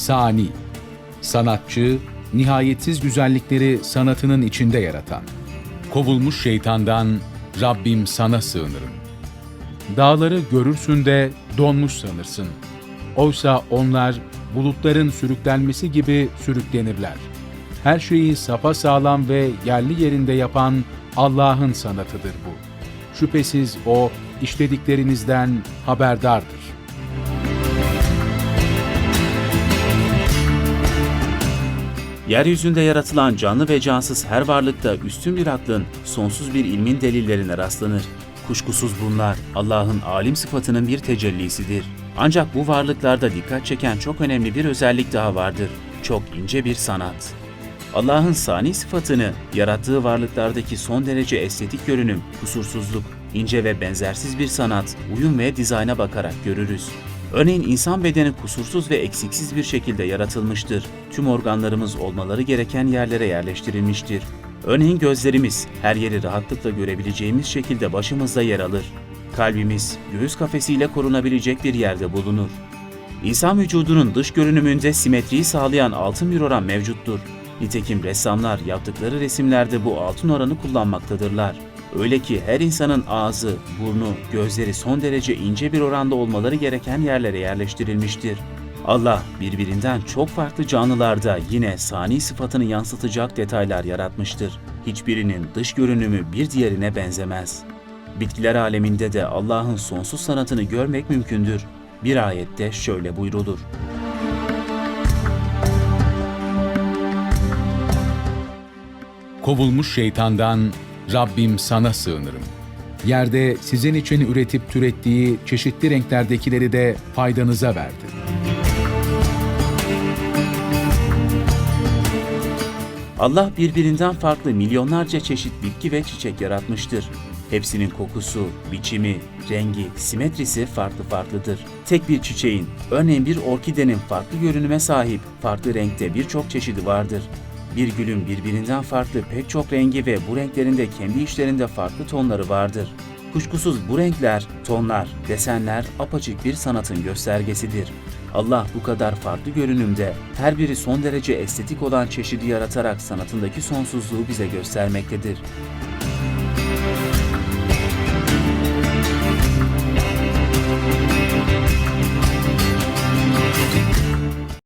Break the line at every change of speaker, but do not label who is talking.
Sani, sanatçı, nihayetsiz güzellikleri sanatının içinde yaratan. Kovulmuş şeytandan Rabbim sana sığınırım. Dağları görürsün de donmuş sanırsın. Oysa onlar bulutların sürüklenmesi gibi sürüklenirler. Her şeyi sapasağlam ve yerli yerinde yapan Allah'ın sanatıdır bu. Şüphesiz O işlediklerinizden haberdardır.
Yeryüzünde yaratılan canlı ve cansız her varlıkta üstün bir aklın, sonsuz bir ilmin delillerine rastlanır. Kuşkusuz bunlar Allah'ın alim sıfatının bir tecellisidir. Ancak bu varlıklarda dikkat çeken çok önemli bir özellik daha vardır. Çok ince bir sanat. Allah'ın sani sıfatını, yarattığı varlıklardaki son derece estetik görünüm, kusursuzluk, ince ve benzersiz bir sanat, uyum ve dizayna bakarak görürüz. Örneğin insan bedeni kusursuz ve eksiksiz bir şekilde yaratılmıştır. Tüm organlarımız olmaları gereken yerlere yerleştirilmiştir. Örneğin gözlerimiz her yeri rahatlıkla görebileceğimiz şekilde başımızda yer alır. Kalbimiz göğüs kafesiyle korunabilecek bir yerde bulunur. İnsan vücudunun dış görünümünde simetriyi sağlayan altın bir oran mevcuttur. Nitekim ressamlar yaptıkları resimlerde bu altın oranı kullanmaktadırlar. Öyle ki her insanın ağzı, burnu, gözleri son derece ince bir oranda olmaları gereken yerlere yerleştirilmiştir. Allah birbirinden çok farklı canlılarda yine sani sıfatını yansıtacak detaylar yaratmıştır. Hiçbirinin dış görünümü bir diğerine benzemez. Bitkiler aleminde de Allah'ın sonsuz sanatını görmek mümkündür. Bir ayette şöyle buyrulur.
Kovulmuş şeytandan Rabbim sana sığınırım. Yerde sizin için üretip türettiği çeşitli renklerdekileri de faydanıza verdi.
Allah birbirinden farklı milyonlarca çeşit bitki ve çiçek yaratmıştır. Hepsinin kokusu, biçimi, rengi, simetrisi farklı farklıdır. Tek bir çiçeğin, örneğin bir orkidenin farklı görünüme sahip, farklı renkte birçok çeşidi vardır. Bir gülün birbirinden farklı pek çok rengi ve bu renklerin de kendi içlerinde farklı tonları vardır. Kuşkusuz bu renkler, tonlar, desenler apaçık bir sanatın göstergesidir. Allah bu kadar farklı görünümde her biri son derece estetik olan çeşidi yaratarak sanatındaki sonsuzluğu bize göstermektedir.